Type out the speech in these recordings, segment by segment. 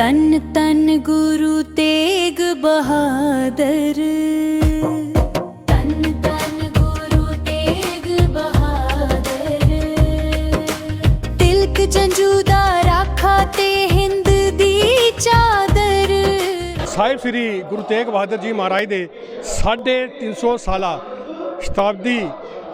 ਤਨ ਤਨ ਗੁਰੂ ਤੇਗ ਬਹਾਦਰ। ਤਨ ਤਨ ਗੁਰੂ ਤੇਗ ਬਹਾਦਰ। ਤਿਲਕ ਜੰਜੂ ਦਾ ਰਾਖਾ ਤੇ ਹਿੰਦ ਦੀ ਚਾਦਰ। ਸਾਹਿਬ ਸ੍ਰੀ ਗੁਰੂ ਤੇਗ ਬਹਾਦਰ ਜੀ ਮਹਾਰਾਜ ਦੇ 350 ਸਾਲਾ ਸ਼ਤਾਬਦੀ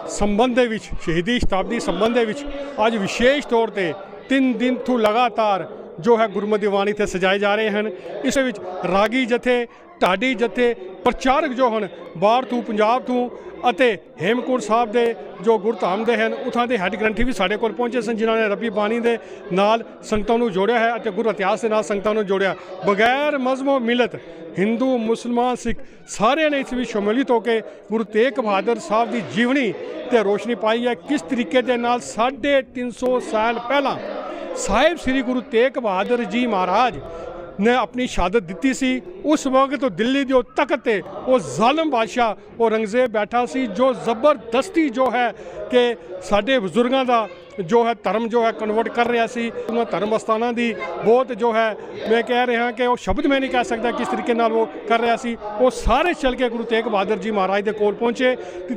ਸੰਬੰਧ ਦੇ ਵਿੱਚ, ਸ਼ਹੀਦੀ ਸ਼ਤਾਬਦੀ ਸੰਬੰਧ ਦੇ ਵਿੱਚ ਅੱਜ ਵਿਸ਼ੇਸ਼ ਤੌਰ ਤੇ 3 ਦਿਨ ਤੋਂ ਲਗਾਤਾਰ ਜੋ ਹੈ ਗੁਰਮਤਿ ਦੀਵਾਨ ਇੱਥੇ ਸਜਾਏ ਜਾ ਰਹੇ ਹਨ। ਇਸ ਵਿੱਚ ਰਾਗੀ ਜਥੇ, ਢਾਡੀ ਜਥੇ, ਪ੍ਰਚਾਰਕ ਜੋ ਹਨ, ਬਾਹਰ ਤੋਂ, ਪੰਜਾਬ ਤੋਂ ਅਤੇ ਹੇਮਕੁੰਟ ਸਾਹਿਬ ਦੇ ਜੋ ਗੁਰਧਾਮ ਦੇ ਹਨ, ਉਥਾਂ ਦੇ ਹੈੱਡ ਗ੍ਰੰਥੀ ਵੀ ਸਾਡੇ ਕੋਲ ਪਹੁੰਚੇ ਸਨ, ਜਿਨ੍ਹਾਂ ਨੇ ਰੱਬੀ ਬਾਣੀ ਦੇ ਨਾਲ ਸੰਗਤਾਂ ਨੂੰ ਜੋੜਿਆ ਹੈ ਅਤੇ ਗੁਰ ਇਤਿਹਾਸ ਦੇ ਨਾਲ ਸੰਗਤਾਂ ਨੂੰ ਜੋੜਿਆ। ਬਗੈਰ ਮਜ਼ਮੋ ਮਿਲਤ ਹਿੰਦੂ, ਮੁਸਲਮਾਨ, ਸਿੱਖ ਸਾਰਿਆਂ ਨੇ ਇਸ ਵਿੱਚ ਸ਼ਮੂਲੀਅਤ ਹੋ ਕੇ ਗੁਰੂ ਤੇਗ ਬਹਾਦਰ ਸਾਹਿਬ ਦੀ ਜੀਵਨੀ ਤੇ ਰੋਸ਼ਨੀ ਪਾਈ ਹੈ। ਕਿਸ ਤਰੀਕੇ ਦੇ ਨਾਲ 350 ਸਾਲ ਪਹਿਲਾਂ ਸਾਹਿਬ ਸ੍ਰੀ ਗੁਰੂ ਤੇਗ ਬਹਾਦਰ ਜੀ ਮਹਾਰਾਜ ਨੇ ਆਪਣੀ ਸ਼ਹਾਦਤ ਦਿੱਤੀ ਸੀ। ਉਸ ਵਕਤ ਤੋਂ ਦਿੱਲੀ ਦੇ ਉਹ ਤਖਤ ਤੇ ਉਹ ਜ਼ਾਲਮ ਬਾਦਸ਼ਾਹ ਉਹ ਰੰਗਜ਼ੇਬ ਬੈਠਾ ਸੀ, ਜੋ ਜ਼ਬਰਦਸਤੀ ਜੋ ਹੈ ਕਿ ਸਾਡੇ ਬਜ਼ੁਰਗਾਂ ਦਾ ਜੋ ਹੈ ਧਰਮ ਜੋ ਹੈ ਕਨਵਰਟ ਕਰ ਰਿਹਾ ਸੀ, ਉਹਨਾਂ ਧਰਮ ਅਸਥਾਨਾਂ ਦੀ ਬਹੁਤ ਜੋ ਹੈ, ਮੈਂ ਕਹਿ ਰਿਹਾ ਕਿ ਉਹ ਸ਼ਬਦ ਮੈਂ ਨਹੀਂ ਕਹਿ ਸਕਦਾ ਕਿਸ ਤਰੀਕੇ ਨਾਲ ਉਹ ਕਰ ਰਿਹਾ ਸੀ। ਉਹ ਸਾਰੇ ਚੱਲ ਕੇ ਗੁਰੂ ਤੇਗ ਬਹਾਦਰ ਜੀ ਮਹਾਰਾਜ ਦੇ ਕੋਲ ਪਹੁੰਚੇ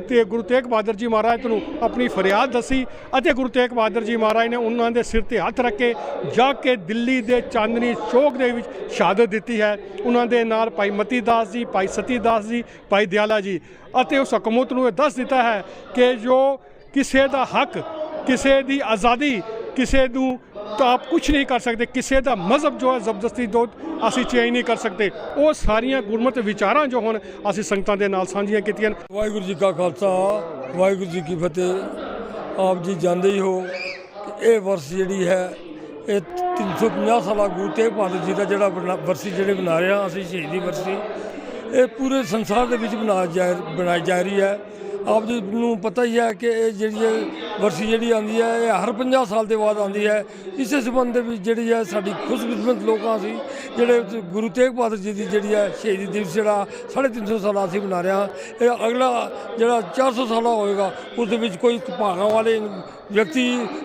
ਤੇ- ਗੁਰੂ ਤੇਗ ਬਹਾਦਰ ਜੀ ਮਹਾਰਾਜ ਨੂੰ ਆਪਣੀ ਫਰਿਆਦ ਦੱਸੀ ਅਤੇ ਗੁਰੂ ਤੇਗ ਬਹਾਦਰ ਜੀ ਮਹਾਰਾਜ ਨੇ ਉਹਨਾਂ ਦੇ ਸਿਰ ਤੇ ਹੱਥ ਰੱਖ ਕੇ ਜਾ ਕੇ ਦਿੱਲੀ ਦੇ ਚਾਂਦਨੀ ਚੌਕ ਦੇ ਵਿੱਚ ਸ਼ਹਾਦਤ ਦਿੱਤੀ ਹੈ। ਉਹਨਾਂ ਦੇ ਨਾਲ ਭਾਈ ਮਤੀ ਦਾਸ ਜੀ, ਭਾਈ ਸਤੀ ਦਾਸ ਜੀ, ਭਾਈ ਦਿਆਲਾ ਜੀ ਅਤੇ ਉਸ ਹਕੂਮਤ ਨੂੰ ਇਹ ਦੱਸ ਦਿੱਤਾ ਹੈ ਕਿ ਜੋ ਕਿਸੇ ਦਾ ਹੱਕ ਕਿਸੇ ਦੀ ਆਜ਼ਾਦੀ, ਕਿਸੇ ਨੂੰ ਤਾਂ ਆਪ ਕੁਝ ਨਹੀਂ ਕਰ ਸਕਦੇ, ਕਿਸੇ ਦਾ ਮਜ਼ਹਬ ਜੋ ਹੈ ਜ਼ਬਰਦਸਤੀ ਦੋ ਅਸੀਂ ਚੇਂਜ ਨਹੀਂ ਕਰ ਸਕਦੇ। ਉਹ ਸਾਰੀਆਂ ਗੁਰਮਤਿ ਵਿਚਾਰਾਂ ਜੋ ਹੁਣ, ਅਸੀਂ ਸੰਗਤਾਂ ਦੇ ਨਾਲ ਸਾਂਝੀਆਂ ਕੀਤੀਆਂ ਵਾਹਿਗੁਰੂ ਜੀ ਕਾ ਖਾਲਸਾ, ਵਾਹਿਗੁਰੂ ਜੀ ਕੀ ਫਤਿਹ। ਆਪ ਜੀ ਜਾਣਦੇ ਹੀ ਹੋ। ਇਹ ਵਰਸ ਜਿਹੜੀ ਹੈ, ਇਹ 350 ਸਾਲਾ ਗੁਰੂ ਤੇਗ ਬਹਾਦਰ ਜੀ ਦਾ ਜਿਹੜਾ ਬਣਾ- ਵਰਸੀ ਜਿਹੜੇ ਬਣਾ ਰਹੇ ਹਾਂ ਅਸੀਂ ਸ਼ਹੀਦੀ ਵਰਸੀ। ਇਹ ਪੂਰੇ ਸੰਸਾਰ ਦੇ ਵਿੱਚ ਬਣਾ ਜਾ ਬਣਾਈ ਜਾ ਰਹੀ ਹੈ। ਆਪ ਜੀ ਨੂੰ ਪਤਾ ਹੀ ਹੈ ਕਿ ਇਹ ਜਿਹੜੀ ਹੈ ਵਰਸੀ ਜਿਹੜੀ ਆਉਂਦੀ ਹੈ, ਇਹ ਹਰ 50 ਸਾਲ ਦੇ ਬਾਅਦ ਆਉਂਦੀ ਹੈ। ਇਸੇ ਸੰਬੰਧ ਦੇ ਵਿੱਚ ਜਿਹੜੀ ਹੈ ਸਾਡੀ ਖੁਸ਼ਕਿਸਮਤ ਲੋਕਾਂ ਸੀ ਜਿਹੜੇ ਗੁਰੂ ਤੇਗ ਬਹਾਦਰ ਜੀ ਦੀ ਜਿਹੜੀ ਹੈ ਸ਼ਹੀਦੀ ਦਿਵਸ ਜਿਹੜਾ 350 ਸਾਲਾਂ ਅਸੀਂ ਮਨਾ ਰਹੇ ਹਾਂ। ਇਹ ਅਗਲਾ ਜਿਹੜਾ 400 ਸਾਲਾ ਹੋਏਗਾ, ਉਸ ਦੇ ਵਿੱਚ ਕੋਈ ਭਾਗਾਂ ਵਾਲੇ ਵਿਅਕਤੀ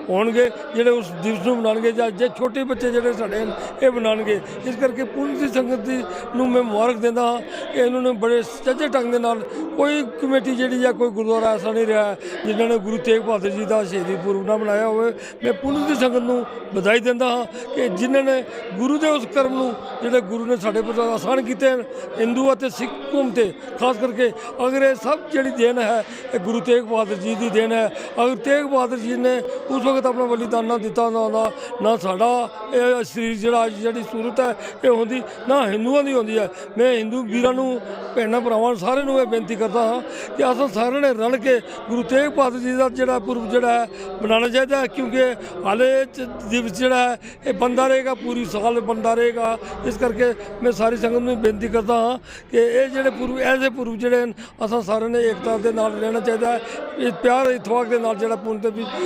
ਹੋਣਗੇ, ਜਿਹੜੇ ਉਸ ਦਿਵਸ ਨੂੰ ਮਨਾਉਣਗੇ ਜਾਂ ਜੇ ਛੋਟੇ ਬੱਚੇ ਜਿਹੜੇ ਸਾਡੇ ਇਹ ਮਨਾਉਣਗੇ। ਇਸ ਕਰਕੇ ਪੁੰਨ ਦੀ ਸੰਗਤ ਦੀ ਨੂੰ ਮੈਂ ਮੁਬਾਰਕ ਦਿੰਦਾ ਹਾਂ ਕਿ ਇਹਨਾਂ ਨੇ ਬੜੇ ਸੱਚੇ ਢੰਗ ਦੇ ਨਾਲ ਕੋਈ ਕਮੇਟੀ ਜਿਹੜੀ ਜਾਂ ਕੋਈ ਗੁਰਦੁਆਰਾ ਐਸਾ ਨਹੀਂ ਰਿਹਾ ਜਿਨ੍ਹਾਂ ਨੇ ਗੁਰੂ ਤੇਗ ਬਹਾਦਰ ਜੀ ਦਾ ਸ਼ਹੀਦੀ ਪੁਰਬ ਨਾ ਮਨਾਇਆ ਹੋਵੇ। ਮੈਂ ਪੂਰੀ ਦੀ ਸੰਗਤ ਨੂੰ ਵਧਾਈ ਦਿੰਦਾ ਹਾਂ ਕਿ ਜਿਨ੍ਹਾਂ ਨੇ ਗੁਰੂ ਦੇ ਉਸ ਕਰਮ ਨੂੰ ਜਿਹੜੇ ਗੁਰੂ ਨੇ ਸਾਡੇ ਪਰ ਆਸਾਨ ਕੀਤੇ ਹਨ, ਹਿੰਦੂ ਅਤੇ ਸਿੱਖ ਕੌਮ ਤੇ, ਖਾਸ ਕਰਕੇ ਅਗਰ ਇਹ ਸਭ ਜਿਹੜੀ ਦੇਣ ਹੈ, ਇਹ ਗੁਰੂ ਤੇਗ ਬਹਾਦਰ ਜੀ ਦੀ ਦੇਣ ਹੈ। ਅਗਰ ਤੇਗ ਬਹਾਦਰ ਜੀ ਨੇ ਉਸ ਵਕਤ ਆਪਣਾ ਬਲੀਦਾਨ ਨਾ ਦਿੱਤਾ ਨਾ ਹੁੰਦਾ ਨਾ ਸਾਡਾ, ਇਹ ਸਰੀਰ ਜਿਹੜਾ ਅੱਜ ਜਿਹੜੀ ਸੂਰਤ ਹੈ, ਇਹ ਹੁੰਦੀ, ਨਾ ਹਿੰਦੂਆਂ ਦੀ ਹੁੰਦੀ ਹੈ। ਮੈਂ ਹਿੰਦੂ ਵੀਰਾਂ ਨੂੰ, ਭੈਣਾਂ ਭਰਾਵਾਂ ਨੂੰ ਸਾਰਿਆਂ ਨੂੰ ਇਹ ਬੇਨਤੀ ਕਰਦਾ ਹਾਂ ਕਿ ਅਸਾਂ ਸਾਰਿਆਂ ਨੇ ਰਲ ਕੇ ਗੁਰੂ ਤੇਗ ਬਹਾਦਰ ਜੀ ਦਾ ਜਿਹੜਾ ਪੁਰਬ ਜਿਹੜਾ ਹੈ ਬਣਾਉਣਾ ਚਾਹੀਦਾ ਹੈ, ਕਿਉਂਕਿ ਹਾਲੇ ਦਿਵਸ ਜਿਹੜਾ ਹੈ, ਇਹ ਬੰਦਾ ਰਹੇਗਾ, ਪੂਰੀ ਸਾਲ ਬੰਦਾ ਰਹੇਗਾ। ਇਸ ਕਰਕੇ ਮੈਂ ਸਾਰੀ ਸੰਗਤ ਨੂੰ ਬੇਨਤੀ ਕਰਦਾ ਹਾਂ ਕਿ ਇਹ ਜਿਹੜੇ ਪੁਰਬ ਐਸੇ ਪੁਰਬ ਜਿਹੜੇ ਹਨ, ਅਸਾਂ ਸਾਰਿਆਂ ਨੇ ਏਕਤਾ ਦੇ ਨਾਲ ਰਹਿਣਾ ਚਾਹੀਦਾ ਹੈ। ਇਹ ਪਿਆਰ ਇਤਫਾਕ ਦੇ ਨਾਲ ਜਿਹੜਾ ਪੁੰਨ ਤੇ ਵੀ